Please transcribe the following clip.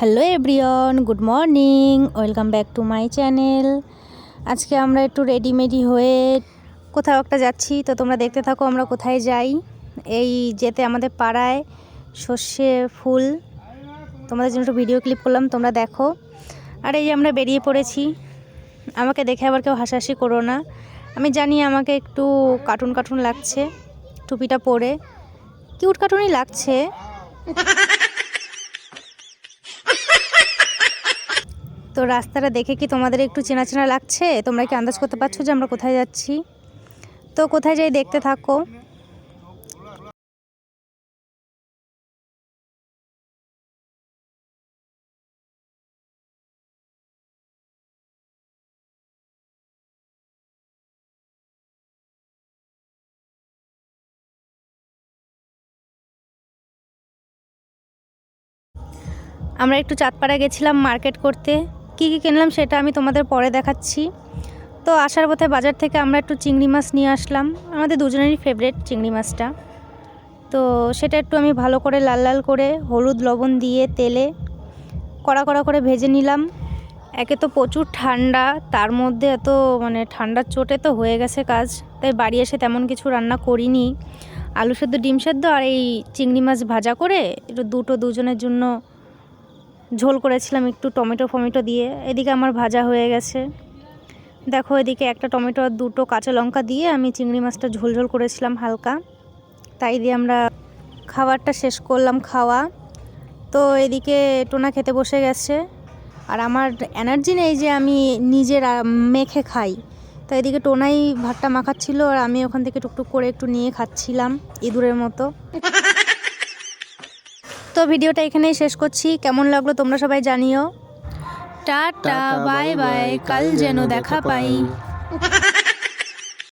Hello everyone good morning welcome back to my channel আজকে আমরা একটু রেডিমেডি হয়ে কোথাও একটা যাচ্ছি, তো তোমরা দেখতে থাকো আমরা কোথায় যাই। এই যেতে আমাদের পাড়ায় সর্ষে ফুল। তোমাদের জন্য একটু ভিডিও ক্লিপ করলাম, তোমরা দেখো। আর এই আমরা বেরিয়ে পড়েছি, আমাকে দেখে আবার কেউ হাসাহাসি করো না। আমি জানি আমাকে একটু কার্টুন কার্টুন লাগছে, টুপিটা পরে। কিউট কার্টুনই লাগছে। তো রাস্তাটা দেখে কি তোমাদের একটু চেনা চেনা লাগছে? তোমরা কি আন্দাজ করতে পারছ যে আমরা কোথায় যাচ্ছি? তো কোথায় যাই দেখতে থাকো। আমরা একটু চাঁদপাড়া গেছিলাম মার্কেট করতে। কী কী কিনলাম সেটা আমি তোমাদের পরে দেখাচ্ছি। তো আসার পথে বাজার থেকে আমরা একটু চিংড়ি মাছ নিয়ে আসলাম। আমাদের দুজনেরই ফেভারেট চিংড়ি মাছটা। তো সেটা একটু আমি ভালো করে লাল লাল করে হলুদ লবণ দিয়ে তেলে কড়া কড়া করে ভেজে নিলাম। একে তো প্রচুর ঠান্ডা, তার মধ্যে এত মানে ঠান্ডার চোটে তো হয়ে গেছে কাজ, তাই বাড়ি এসে তেমন কিছু রান্না করিনি। আলু সেদ্ধ, ডিম সেদ্ধ আর এই চিংড়ি মাছ ভাজা করে একটু দুটো দুজনের জন্য ঝোল করেছিলাম একটু টমেটো ফমেটো দিয়ে। এদিকে আমার ভাজা হয়ে গেছে। দেখো এদিকে একটা টমেটো আর দুটো কাঁচা লঙ্কা দিয়ে আমি চিংড়ি মাছটা ঝোল ঝোল করেছিলাম হালকা। তাই দিয়ে আমরা খাবারটা শেষ করলাম খাওয়া। তো এদিকে টোনা খেতে বসে গেছে। আর আমার এনার্জি নেই যে আমি নিজের মেখে খাই। তো এদিকে টোনাই ভাতটা মাখাচ্ছিল আর আমি ওখান থেকে টুকটুক করে একটু নিয়ে খাচ্ছিলাম ইঁদুরের মতো। তো ভিডিওটা এখানেই শেষ করছি। কেমন লাগল তোমরা সবাই জানিও। টাটা বাই বাই কাল যেন দেখা পাই।